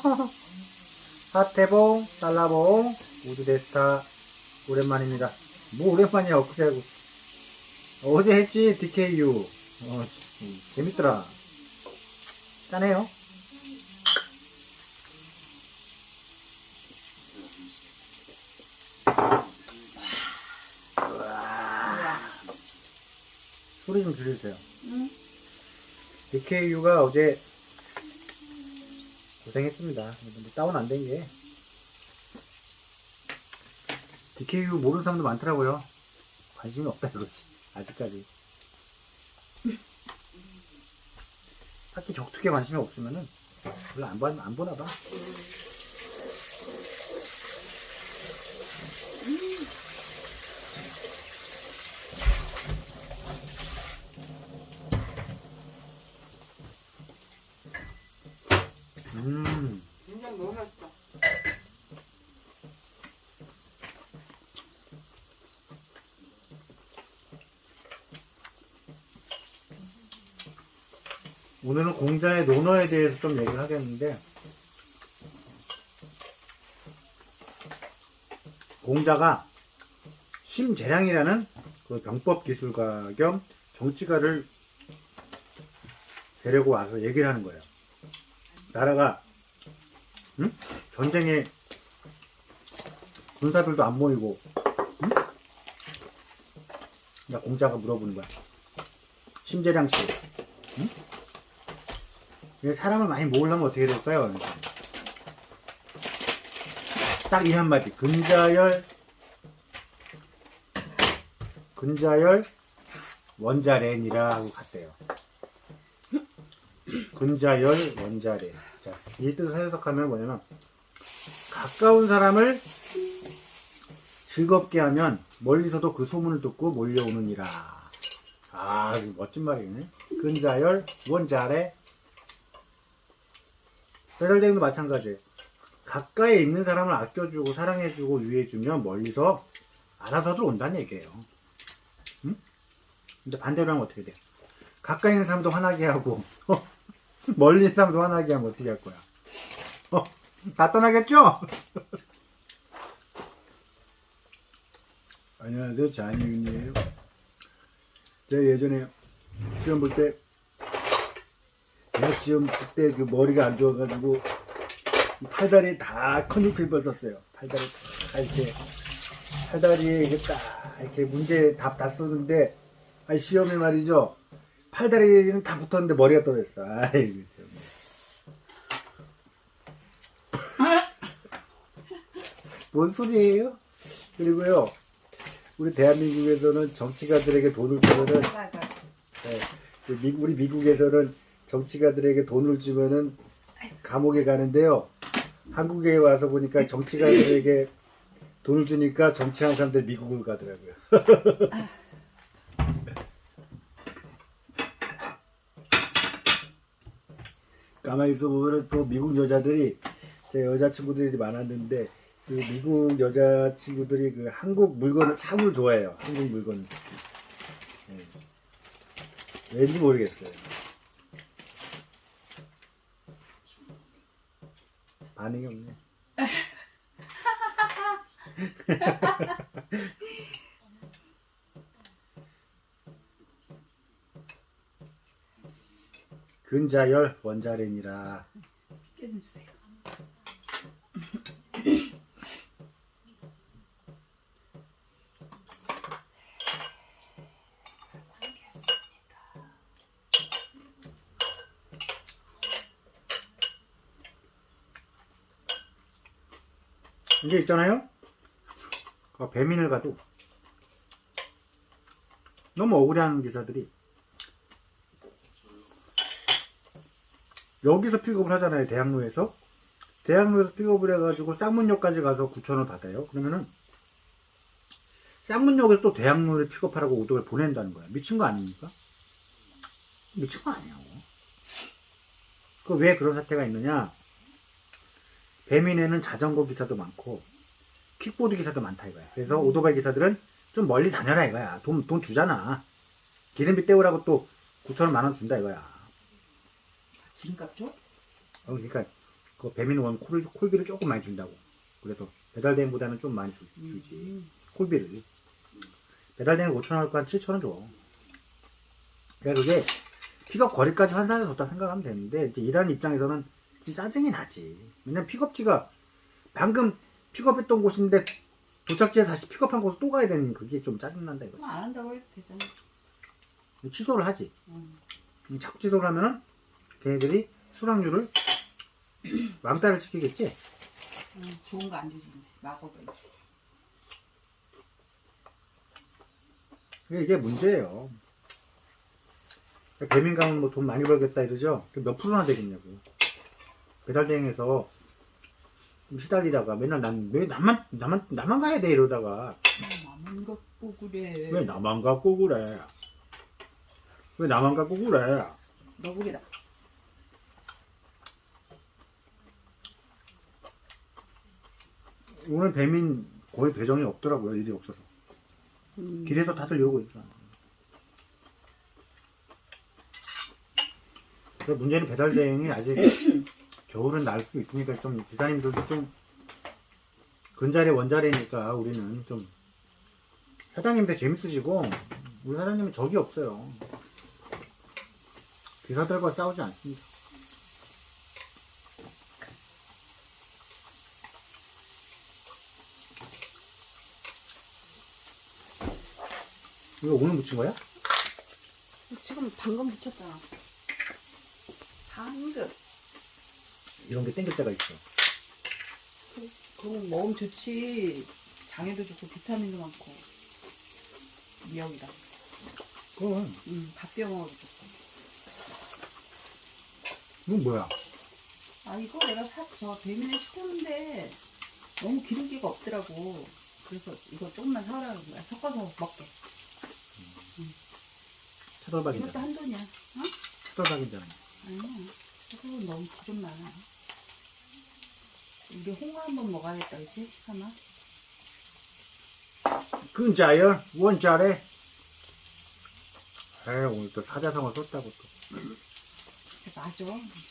하테봉, 달라봉, 우드데스타 오랜만입니다. 뭐 오랜만이야 엊그제 하고 어제 했지 DKU 어, 음, 재밌더라. 짠해요. 소리 좀 줄여주세요. 응. DKU가 어제 고생했습니다. 뭐 다운 안 된 게. DKU 모르는 사람도 많더라고요. 관심이 없다 이거지. 아직까지. 딱히 격투기에 관심이 없으면은 별로 안, 봐, 안 보나 봐. 음. 된장 너무 맛있다. 오늘은 공자의 논어에 대해서 좀 얘기를 하겠는데 공자가 심재량이라는 그 병법 기술가 겸 정치가를 데리고 와서 얘기를 하는 거예요. 나라가 응? 전쟁에 군사들도 안 모이고 응? 나 공자가 물어보는 거야. 심재량 씨, 사람을 많이 모으려면 어떻게 될까요? 딱 이 한마디. 근자열, 근자열, 원자렌이라 하고 갔대요. 근자열, 원자렌. 자, 이 뜻을 해석하면 뭐냐면, 가까운 사람을 즐겁게 하면 멀리서도 그 소문을 듣고 몰려오느니라. 아, 멋진 말이네. 근자열, 원자래, 배달대행도 마찬가지예요. 가까이 있는 사람을 아껴주고 사랑해주고 유해주면 멀리서 알아서들 온다는 얘기예요. 응? 근데 반대로 하면 어떻게 돼? 가까이 있는 사람도 화나게 하고 어? 멀리 있는 사람도 화나게 하면 어떻게 할 거야? 어? 다 떠나겠죠? 안녕하세요. 장윤이에요. 제가 예전에 시험 볼때 시험 그때 그 머리가 안 좋아가지고 이 팔다리 다 컨닝필 벗었어요. 팔다리 다 이렇게 팔다리에 이게 딱 이렇게 문제 답 다 썼는데 아 시험에 말이죠. 팔다리는 다 붙었는데 머리가 떨어졌어. 아이고 참. 뭔 소리예요? 그리고요. 우리 대한민국에서는 정치가들에게 돈을 주면은 네, 그 미- 우리 미국에서는 정치가들에게 돈을 주면은 감옥에 가는데요. 한국에 와서 보니까 정치가들에게 돈을 주니까 정치하는 사람들 미국을 가더라고요. 가만히 있어 보면 또 미국 여자들이 제 여자친구들이 많았는데 그 미국 여자친구들이 그 한국 물건을 참으로 좋아해요. 한국 물건을. 네. 왠지 모르겠어요. 반응이 없네. 근자열 원자렌이라 집게 좀 주세요. 이게 있잖아요. 그 배민을 가도 너무 억울해하는 기사들이 여기서 픽업을 하잖아요. 대학로에서 대학로에서 픽업을 해가지고 쌍문역까지 가서 9천원 받아요. 그러면은 쌍문역에서 또 대학로에 픽업하라고 오토를 보낸다는 거야. 미친 거 아닙니까? 미친 거 아니냐고. 그왜 그런 사태가 있느냐? 배민에는 자전거 기사도 많고 킥보드 기사도 많다 이거야. 그래서 오토바이 기사들은 좀 멀리 다녀라 이거야. 돈, 돈 주잖아. 기름비 때우라고 또 9천원 만원 준다 이거야. 기름값 줘? 어, 그러니까 그 배민은 원 콜, 콜비를 조금 많이 준다고. 그래서 배달 대행보다는 좀 많이 주, 주지. 음. 콜비를. 배달 대행 5천 원 할거 한 7천 원 줘. 그러니까 그게 픽업 거리까지 환산해 줬다 생각하면 되는데 이제 일하는 입장에서는 좀 짜증이 나지. 왜냐면 픽업지가 방금 픽업했던 곳인데 도착지에 다시 픽업한 곳을 또 가야 되는 그게 좀 짜증난다 이거지. 그럼 안 한다고 해도 되잖아. 취소를 하지. 음. 자꾸 취소를 하면은 걔네들이 수락률을 왕따를 시키겠지. 음, 좋은 거 안 주지 이제 막어버리지. 그게 이게 문제예요. 배민 가면 뭐돈 많이 벌겠다 이러죠. 그몇 프로나 되겠냐고. 배달 대행해서 좀 시달리다가 맨날 난 왜 나만 나만 나만 가야 돼 이러다가 남은 갖고 그래. 왜 나만 갖고 그래? 왜 나만 갖고 그래? 너구리다. 오늘 배민 거의 배정이 없더라고요 일이 없어서 음. 길에서 다들 이러고 있어. 그래서 문제는 배달 대행이 아직 겨울은 날 수 있으니까 좀 기사님들도 좀 근자리 원자리니까 우리는 좀 사장님들 재밌으시고 우리 사장님은 적이 없어요. 기사들과 싸우지 않습니다. 이거 오늘 묻힌 거야? 지금 방금 붙였잖아. 방금. 이런 게 땡길 때가 있어. 그건 먹으면 좋지. 장에도 좋고 비타민도 많고. 미역이다. 그건 음, 밥 비워 먹어도 좋고. 이건 뭐야? 아 이거 내가 사, 저 재미를 시켰는데 너무 기름기가 없더라고. 그래서 이거 조금만 사오라는 거야. 섞어서 먹게. 차돌박이잖아. 이것도 한 돈이야. 어? 차돌박이잖아. 아니야. 이거 너무 기름 많아. 우리 홍어 한번 먹어야겠다, 그치? 하나? 근자열 원자래. 에 오늘 또 사자성어 썼다고 또 맞아.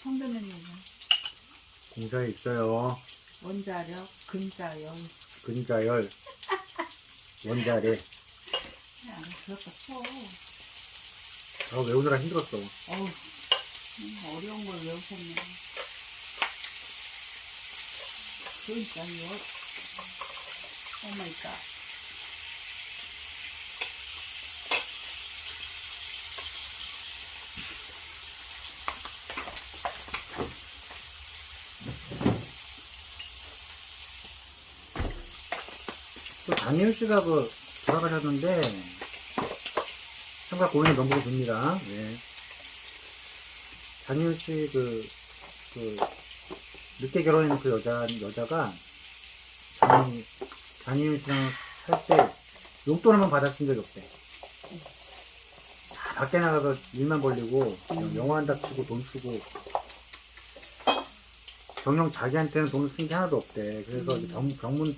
처음 듣는 얘기야. 공사에 있어요. 원자력, 금자열. 근자열 원자래. 야, 그렇다 쳐. 아 외우느라 힘들었어. 어우, 음, 어려운 걸 외우셨네. 갓. 또 장혜윤 씨가 그 돌아가셨는데 참가 명복을 빕니다. 예. 장혜윤 씨그 그 늦게 결혼한 그 여자 여자가 장 장혜윤 씨랑 살 때 용돈 한 번 받았은 적이 없대. 다 밖에 나가서 일만 벌리고 그냥 영화 한다 치고 돈 쓰고 정녕 자기한테는 돈을 쓴 게 하나도 없대. 그래서 음. 병, 병문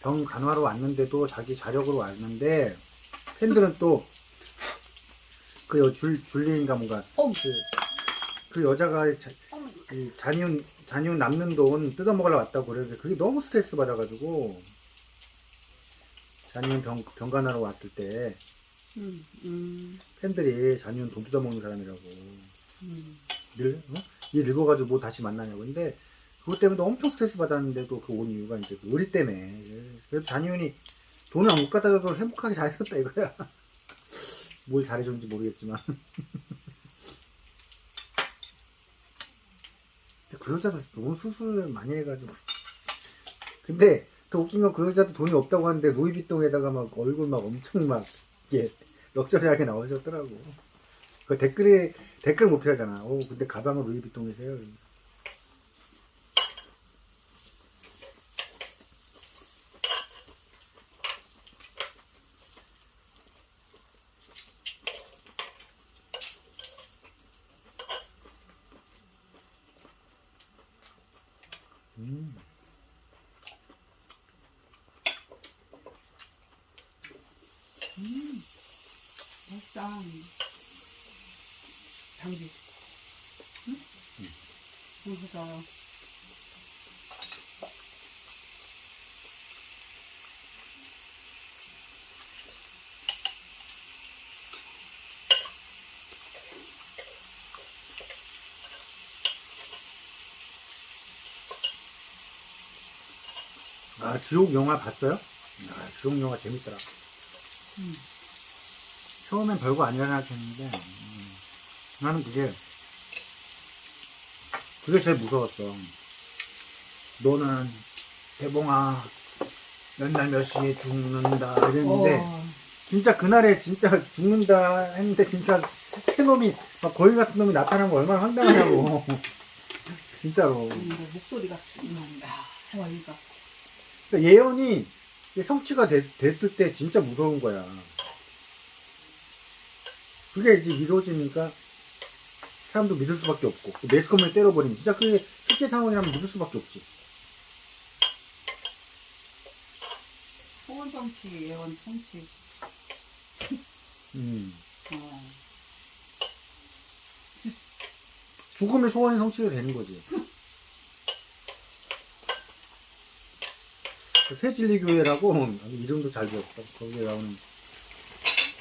병 간화로 왔는데도 자기 자력으로 왔는데 팬들은 또 그 줄 줄리인가 뭔가 어, 그, 그 여자가 자, 어머. 이 잔이윤 잔이윤 남는 돈 뜯어 먹으러 왔다고 그래서 그게 너무 스트레스 받아가지고 잔이윤 병 병간하러 왔을 때 음, 음, 팬들이 잔이윤 돈 뜯어 먹는 사람이라고. 음. 늘 어? 이 늙어가지고 뭐 다시 만나냐고. 근데 그것 때문에 엄청 스트레스 받았는데도 그 온 이유가 이제 그 의리 때문에. 그래도 잔이윤이 돈을 못 갖다 줘도 행복하게 잘 살았다 이거야. 뭘 잘해줬는지 모르겠지만 근데 그 여자도 너무 수술을 많이 해가지고. 근데 더 웃긴 건 그 여자도 돈이 없다고 하는데 루이비통에다가 막 얼굴 막 엄청 막 이게 럭셔리하게 나오셨더라고. 그 댓글에 댓글 못 피하잖아. 어 근데 가방은 루이비통이세요 넣어서 아 주옥 영화 봤어요? 아 주옥 영화 재밌더라 음. 처음엔 별거 아니라 생각했는데 음, 나는 그게 그게 제일 무서웠어. 너는 대봉아 몇 날 몇 시에 죽는다 이랬는데 어, 진짜 그날에 진짜 죽는다 했는데 진짜 새 놈이 막 거인 같은 놈이 나타난 거 얼마나 황당하냐고. 진짜로. 근데 목소리가 죽는다. 와이가 그러니까 예언이 성취가 됐, 됐을 때 진짜 무서운 거야. 그게 이제 이루어지니까 사람도 믿을 수밖에 없고 그 매스컴을 때려버리면 진짜 그게 실제 상황이라면 믿을 수밖에 없지 소원 성취, 예원 성취. 음. 어. 죽음의 소원이 성취가 되는 거지 그 새진리교회라고 이름도 잘 지었어 거기에 나오는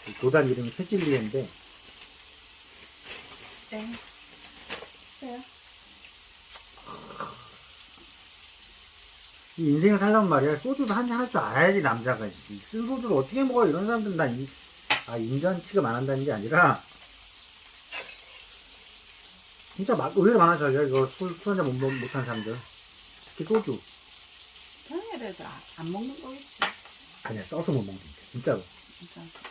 그 교단 이름이 새진리회인데 땡. 세요? 이 인생을 살려면 말이야. 소주도 한잔 할 줄 알아야지 남자가. 이쓴 소주를 어떻게 먹어? 이런 사람들은 난 이, 아 인간 취급 안 한다는 게 아니라. 진짜 막 의외로 많아 자기가 이거 술, 술 한잔 못, 먹- 못하는 사람들. 특히 소주. 평일에도 아- 안 먹는 거겠지. 아니야 써서 못 먹는데 진짜로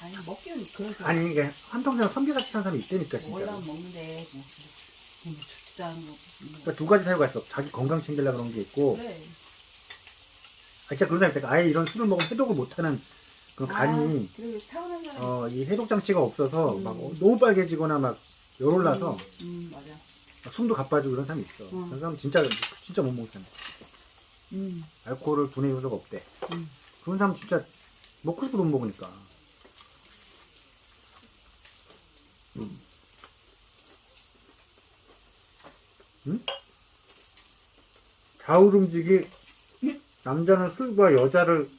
아니 먹기는 그래도 아니 이게 한 평생 선비같이 사는 사람이 있다니까 진짜로 올라면 먹는데 뭐, 뭐 좋지도 않은 거. 그러니까 두 가지 사유가 있어 자기 건강 챙기려고 그런 게 있고 그래. 아 진짜 그런 사람이 있다 아예 이런 술을 먹으면 해독을 못하는 그 간이 아, 그리고 타고난 사람. 어, 이 해독 장치가 없어서 음. 막 어, 너무 빨개지거나 막 열을 나서 음, 음 맞아. 막 숨도 가빠지고 이런 사람이 있어. 음. 그런 사람 진짜 진짜 못 먹는 사람. 음, 알코올을 분해 요소가 없대. 음. 그런 사람 진짜 먹고 싶어도 못 먹으니까. 음. 응? 좌울 움직이 남자는 술과 여자를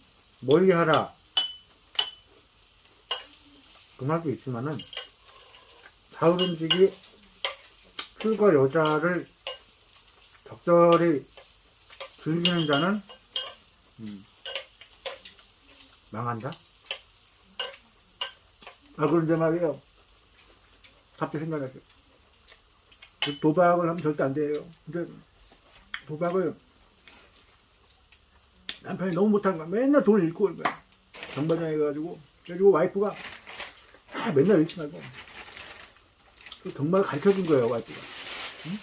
멀리하라. 그 말도 있지만은 좌울 움직이 술과 여자를 적절히 즐기는 자는 음, 망한다. 아 그런데 말이에요. 갑자기 생각났어요. 그 도박을 하면 절대 안 돼요. 근데 도박을 남편이 너무 못하는 거야. 맨날 돈을 잃고 오는 거야. 정반장에 가가지고 그래가지고 와이프가 아, 맨날 잃지 말고 그 정말 가르쳐 준 거예요 와이프가. 응?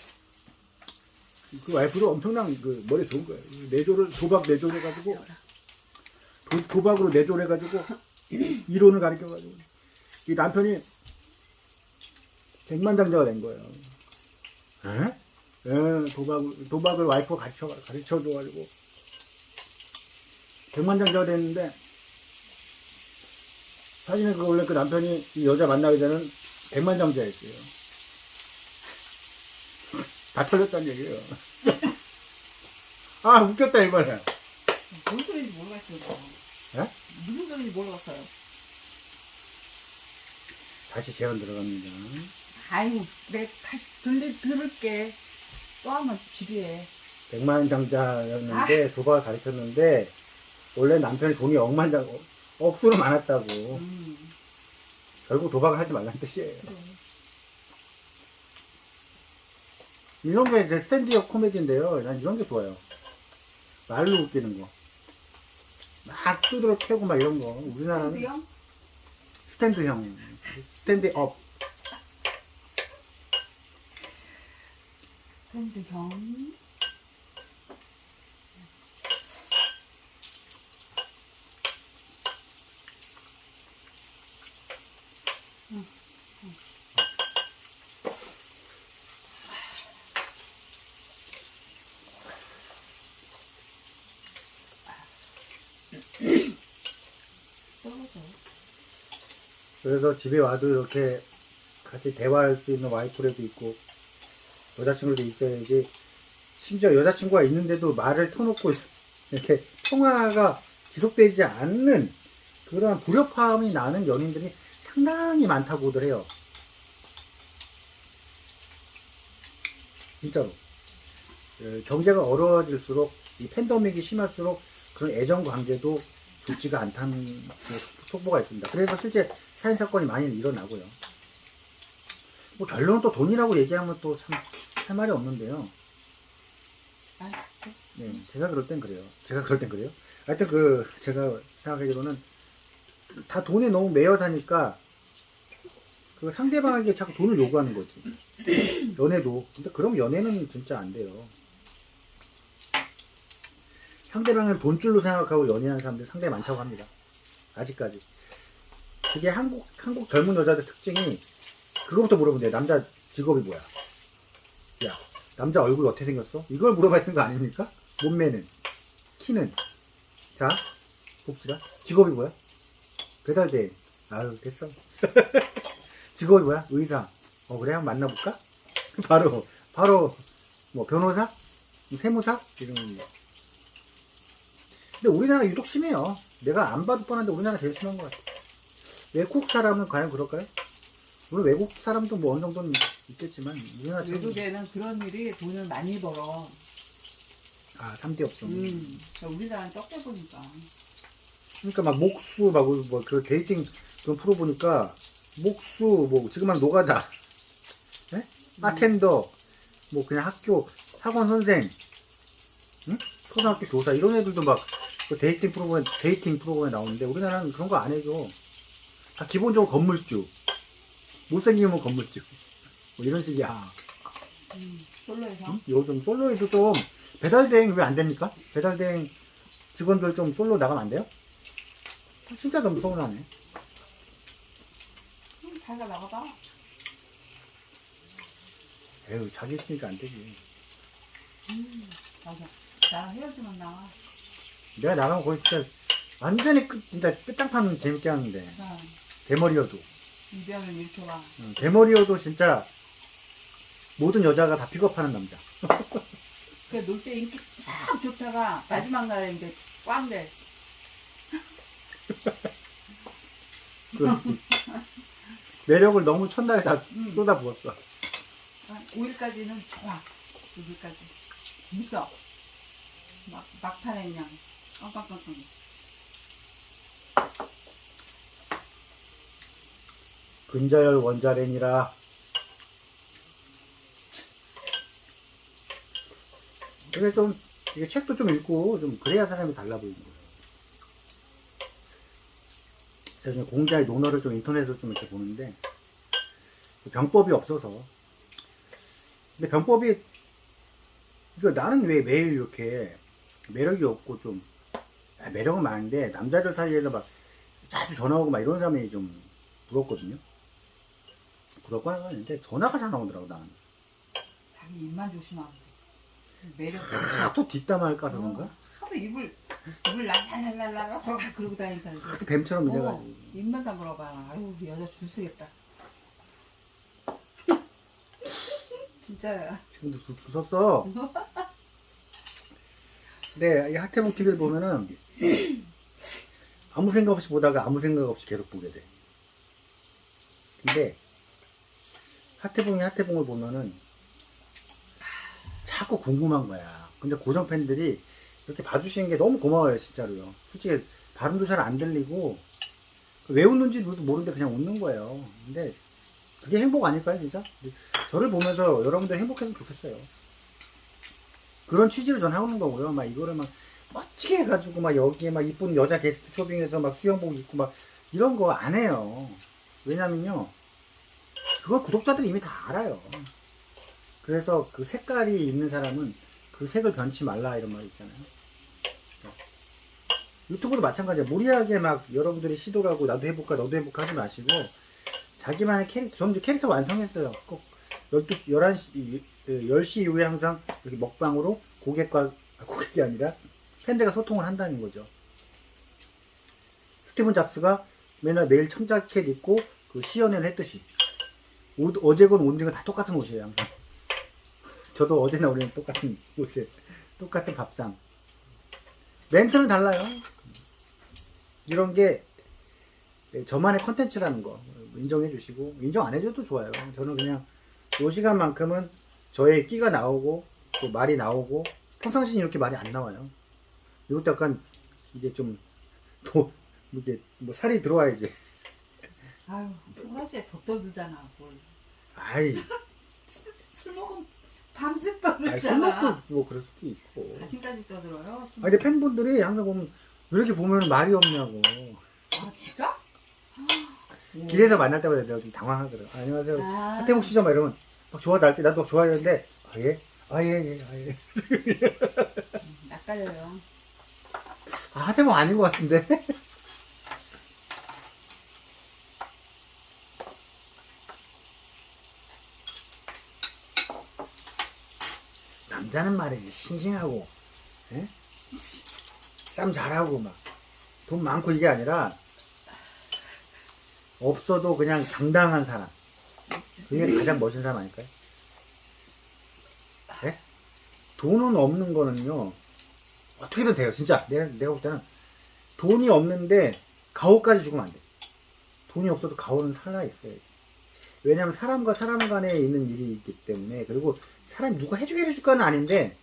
그 와이프도 엄청난 그 머리 좋은 거예요. 내조를 도박 내조를 해가지고 도, 도박으로 내조를 해가지고 이론을 가르쳐가지고 이 남편이 백만장자가 된 거예요. 에? 예, 도박 도박을 와이프가 가르쳐 가르쳐 줘가지고 백만장자가 됐는데 사실은 그 원래 그 남편이 이 여자 만나기 전에는 백만장자였어요. 다 털렸다는 얘기예요. 아 웃겼다 이번에. 뭔 소리인지 모르겠어요. 저. 예? 무슨 소리인지 모르겠어요. 다시 재현 들어갑니다. 아이고, 내 다시 들려, 들을게. 또 하면 지루해. 백만장자였는데 도박을 가르쳤는데 원래 남편이 돈이 억만 장 억수로 많았다고 음, 결국 도박을 하지 말라는 뜻이에요. 그래. 이런 게 이제 스탠드업 코미디인데요. 난 이런 게 좋아요. 말로 웃기는 거. 막 두드러 캐고 막 이런 거. 우리나라는? 스탠드형. 스탠드업. 근데 형. 썰어줘. 그래서 집에 와도 이렇게 같이 대화할 수 있는 와이프라도 있고 여자친구도 있어야지 심지어 여자친구가 있는데도 말을 터놓고 이렇게 통화가 지속되지 않는 그런 불협화음이 나는 연인들이 상당히 많다고들 해요. 진짜로. 어, 경제가 어려워질수록 이 팬데믹이 심할수록 그런 애정 관계도 좋지가 않다는 그 속보가 있습니다. 그래서 실제 살인 사건이 많이 일어나고요. 뭐 결론은 또 돈이라고 얘기하면 또 참 할 말이 없는데요. 아, 네, 제가 그럴 땐 그래요. 제가 그럴 땐 그래요. 하여튼 그 제가 생각하기로는 다 돈에 너무 매여 사니까 그 상대방에게 자꾸 돈을 요구하는 거지. 연애도. 근데 그럼 연애는 진짜 안 돼요. 상대방을 돈줄로 생각하고 연애하는 사람들 상당히 많다고 합니다. 아직까지. 그게 한국 한국 젊은 여자들 특징이 그거부터 물어본대요. 남자 직업이 뭐야? 야, 남자 얼굴 어떻게 생겼어? 이걸 물어봐야 되는 거 아닙니까? 몸매는, 키는. 자, 봅시다. 직업이 뭐야? 배달대. 아유, 됐어. 직업이 뭐야? 의사. 어, 그래? 한번 만나볼까? 바로, 바로, 뭐, 변호사? 뭐 세무사? 이런 거. 근데 우리나라 유독 심해요. 내가 안 봐도 뻔한데 우리나라 제일 심한 것 같아. 외국 사람은 과연 그럴까요? 물론 외국 사람도 뭐 어느 정도는 있겠지만, 우리나라 참- 외국에는 그런 일이 돈을 많이 벌어. 아, 3대 없어. 음. 우리나라는 적게 보니까. 그러니까 막 목수 막 뭐 그 데이팅 그런 프로 보니까 목수 뭐 지금 한 노가다 예? 바텐더 뭐 그냥 학교 학원 선생 응? 초등학교 교사 이런 애들도 막 그 데이팅 프로그램 데이팅 프로그램에 나오는데 우리나라는 그런 거 안 해줘 다 기본적으로 건물주 못생기면 건물주 뭐 이런 식이야 음. 솔로에서. 응? 요즘 솔로에도 좀 배달 대행 왜 안 됩니까? 배달 대행 직원들 좀 솔로 나가면 안 돼요? 진짜 너무 서운하네. 음, 자기가 나가봐. 에휴, 자기 있으니까 안 되지. 음. 맞아. 나랑 헤어지면 나와. 내가 나가면 거의 진짜 완전히 끝, 진짜 끝장판 재밌게 하는데. 자, 대머리여도. 이별은 이렇게 와. 응, 대머리여도 진짜 모든 여자가 다 픽업하는 남자. 그놀때 인기 딱 좋다가 마지막 날에 이제 꽝 돼. 그 매력을 너무 첫날에 다 음. 쏟아 부었어. 5일까지는 좋아. 6일까지. 무서. 막, 막판에 그냥 깡깡깡깡. 근자열 원자랭이라. 근데 좀, 이게 책도 좀 읽고, 좀 그래야 사람이 달라 보이는 거예요. 제가 지금 공자의 논어를 좀 인터넷으로 좀 이렇게 보는데, 병법이 없어서. 근데 병법이, 이거 나는 왜 매일 이렇게 매력이 없고 좀, 아, 매력은 많은데, 남자들 사이에서 막 자주 전화 오고 막 이런 사람이 좀 부럽거든요. 부럽고 하는 건 아닌데, 전화가 잘 나오더라고, 나는. 자기 입만 조심하면 돼. 매력. 뒷담화할까 그런가? 어, 하도 입을, 입을 랄랄랄랄라 그러고 다니니까. 이제. 그때 뱀처럼 어, 이래가지고. 입만 다물어봐. 아유, 우리 여자 줄 쓰겠다. 진짜야. 지금도 줄, 줄 섰어. 근데 이 하태봉 TV를 보면은 아무 생각 없이 보다가 아무 생각 없이 계속 보게 돼. 근데 하태봉이 하태봉을 보면은 자꾸 궁금한 거야. 근데 고정 팬들이 이렇게 봐주시는 게 너무 고마워요, 진짜로요. 솔직히 발음도 잘 안 들리고 왜 웃는지도 모르는데 그냥 웃는 거예요. 근데 그게 행복 아닐까요, 진짜? 저를 보면서 여러분들 행복했으면 좋겠어요. 그런 취지로 전 하는 거고요. 막 이거를 막 멋지게 해가지고 막 여기에 막 이쁜 여자 게스트 쇼핑해서 막 수영복 입고 막 이런 거 안 해요. 왜냐면요. 그걸 구독자들이 이미 다 알아요. 그래서 그 색깔이 있는 사람은 그 색을 변치 말라 이런 말 있잖아요. 유튜브도 마찬가지야. 무리하게 막 여러분들이 시도를 하고 나도 해볼까 너도 해볼까 하지 마시고 자기만의 캐릭터, 저는 이제 캐릭터 완성했어요. 꼭 12, 11시, 10시 이후에 항상 이렇게 먹방으로 고객과, 아, 고객이 아니라 팬들과 소통을 한다는 거죠. 스티븐 잡스가 맨날 매일 청자켓 입고 그 시연을 했듯이. 옷, 어제건 오늘건 다 똑같은 옷이에요, 항상. 저도 어제나 오늘은 똑같은 옷에, 똑같은 밥상. 멘트는 달라요. 이런 게 저만의 컨텐츠라는 거 인정해 주시고 인정 안 해줘도 좋아요. 저는 그냥 요 시간만큼은 저의 끼가 나오고 또 말이 나오고 평상시는 이렇게 말이 안 나와요. 이것도 약간 이제 좀 도 이게 뭐 살이 들어와야지. 아유 평상시에 더 떠들잖아 뭘. 아이, 술 먹으면 밤새 술 떠들잖아. 먹고 뭐 그럴 수도 있고. 아침까지 떠들어요. 술 아 근데 팬분들이 항상 보면 왜 이렇게 보면 말이 없냐고. 아 진짜? 오. 길에서 만날 때마다 내가 좀 당황하더라고. 안녕하세요. 아. 하태복 씨죠? 막 이러면 막 좋아 날때 나도 막 좋아했는데 아 예? 아 예, 예, 아 예. 음, 낯가려요. 아 하태복 아닌 것 같은데? 남자는 말이지 싱싱하고 예? 쌈 잘하고 막 돈 많고 이게 아니라 없어도 그냥 당당한 사람 그게 가장 멋진 사람 아닐까요? 예? 돈은 없는 거는요 어떻게든 돼요 진짜 내가, 내가 볼 때는 돈이 없는데 가오까지 죽으면 안돼 돈이 없어도 가오는 살아있어요 왜냐면 사람과 사람 간에 있는 일이 있기 때문에. 그리고 사람이 누가 해주게 해줄까는 아닌데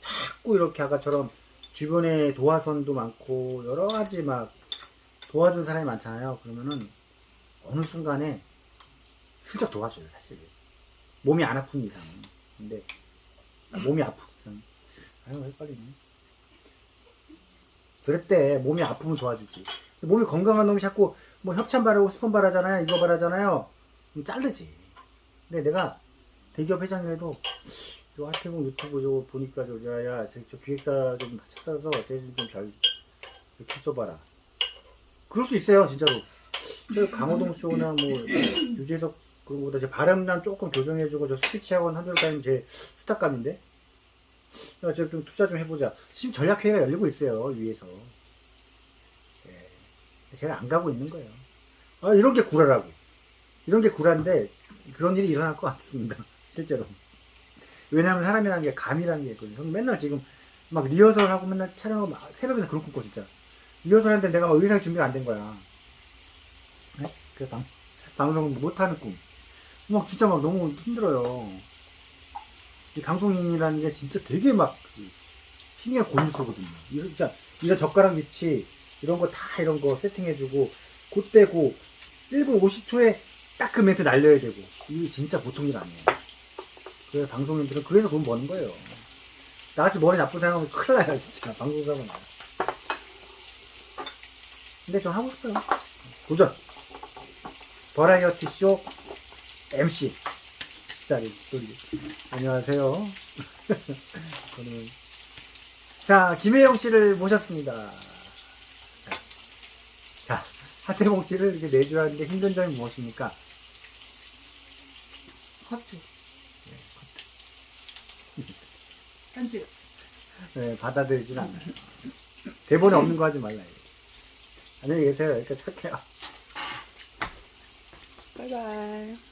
자꾸 이렇게 아까처럼 주변에 도화선도 많고 여러 가지 막 도와준 사람이 많잖아요. 그러면은 어느 순간에 슬쩍 도와줘요 사실. 몸이 안 아픈 이상은 근데 아, 몸이 이상 아유 헷갈리네. 그랬대. 몸이 아프면 도와주지. 몸이 건강한 놈이 자꾸 뭐 협찬 바르고 스폰 바르잖아요 이거 바르잖아요. 그럼 자르지 근데 내가 대기업 회장이라도 저 하태공 유튜브 저거 보니까 저 야 야 저, 저 기획사 좀 찾아서 대신 좀잘 찾아봐라 그럴 수 있어요 진짜로 저 강호동 쇼나 뭐 유재석 그런 거보다 제 발음만 조금 교정해주고 저 스피치 학원 한달 다니면 제 스타감인데 야, 제가 좀 투자 좀 해보자. 지금 전략회의가 열리고 있어요, 위에서. 예. 제가 안 가고 있는 거예요. 아, 이런 게 구라라고. 이런 게 구라인데, 그런 일이 일어날 것 같습니다. 실제로. 왜냐면 사람이라는 게 감이라는 게 있거든요. 맨날 지금 막 리허설 하고 맨날 촬영하고 막 새벽에 그런 꿈꿔, 진짜. 리허설 하는데 내가 막 의상 준비가 안 된 거야. 네? 그 방, 방송을 못하는 꿈. 막 진짜 막 너무 힘들어요. 이 방송인이라는 게 진짜 되게 막 그, 신경 고민스거든요. 이런 진짜 이런 젓가락 위치 이런 거 다 이런 거 세팅해주고 그때 고 1분 50초에 딱 그 멘트 날려야 되고 이게 진짜 보통 일 아니에요. 그래서 방송인들은 그래서 돈 버는 거예요. 나같이 머리 나쁜 사람은 큰일 나요 진짜 방송사고 나요. 근데 좀 하고 싶어요. 도전. 버라이어티 쇼 MC 짜리 돌리. 안녕하세요. 저는 자 김혜영 씨를 모셨습니다. 자, 자 하태봉 씨를 이렇게 내주하는데 힘든 점이 무엇입니까? 커트. 편집. 네, 받아들이진 않아요. 대본에 없는 거 하지 말라요. 안녕히 계세요. 여기까지 할게요. 바이바이.